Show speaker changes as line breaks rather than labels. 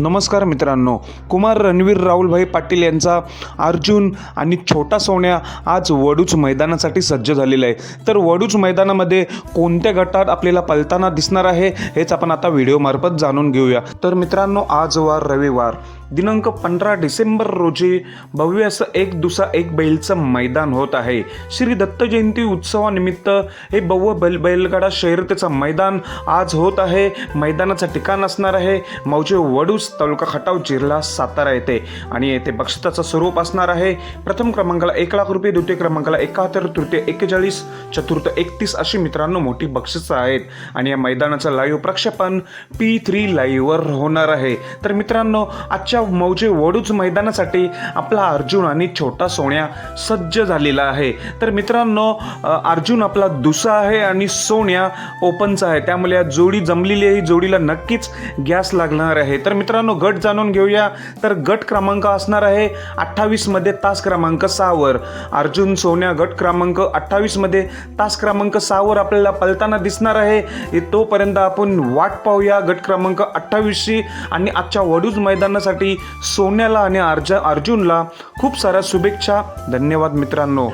नमस्कार मित्रांनो कुमार रणवीर राहुलभाई पाटील यांचा अर्जुन आणि छोटा सोन्या आज वडूच मैदानासाठी सज्ज झालेला आहे. तर वडूच मैदानामध्ये कोणत्या गटात आपल्याला पलताना दिसणार आहे हेच आपण आता व्हिडिओमार्फत जाणून घेऊया. तर मित्रांनो आज वार रविवार. दिनांक पंधरा डिसेंबर रोजी भव्य असं एक दुसा एक बैलचं मैदान होत आहे. श्री दत्त जयंती उत्सवानिमित्त हे भव्य बैल बैलगाडा शर्यतीचं मैदान आज होत आहे. मैदानाचं ठिकाण असणार आहे. मौजे वडूस तालुका खटाव जिल्हा सातारा येथे. आणि येथे बक्षिसाचं स्वरूप असणार आहे. प्रथम क्रमांकाला एक लाख रुपये द्वितीय क्रमांकाला एकाहत्तर तृतीय एक्केचाळीस चतुर्थ एकतीस अशी मित्रांनो मोठी बक्षिसं आहेत. आणि या मैदानाचं लाईव्ह प्रक्षेपण पी थ्री लाईव्हवर होणार आहे. तर मित्रांनो आजच्या मौजे वडूच मैदानासाठी आपला अर्जुन आणि छोटा सोन्या सज्ज झालेला आहे. तर मित्रांनो अर्जुन आपला दुसा आहे आणि सोन्या ओपनचा आहे. त्यामुळे या जोडी जमलेली आहे. ही जोडीला नक्कीच गॅस लागणार आहे. तर मित्रांनो गट जाणून घेऊया. तर गट क्रमांक असणार आहे अठ्ठावीसमध्ये तास क्रमांक सहावर. अर्जुन सोन्या गट क्रमांक अठ्ठावीसमध्ये तास क्रमांक सहावर आपल्याला पलताना दिसणार आहे. तोपर्यंत आपण वाट पाहूया गट क्रमांक अठ्ठावीसशी आणि आजच्या वडूज मैदानासाठी सोन्याला आणि अर्ज अर्जुनला खूप साऱ्या शुभेच्छा. धन्यवाद मित्रांनो.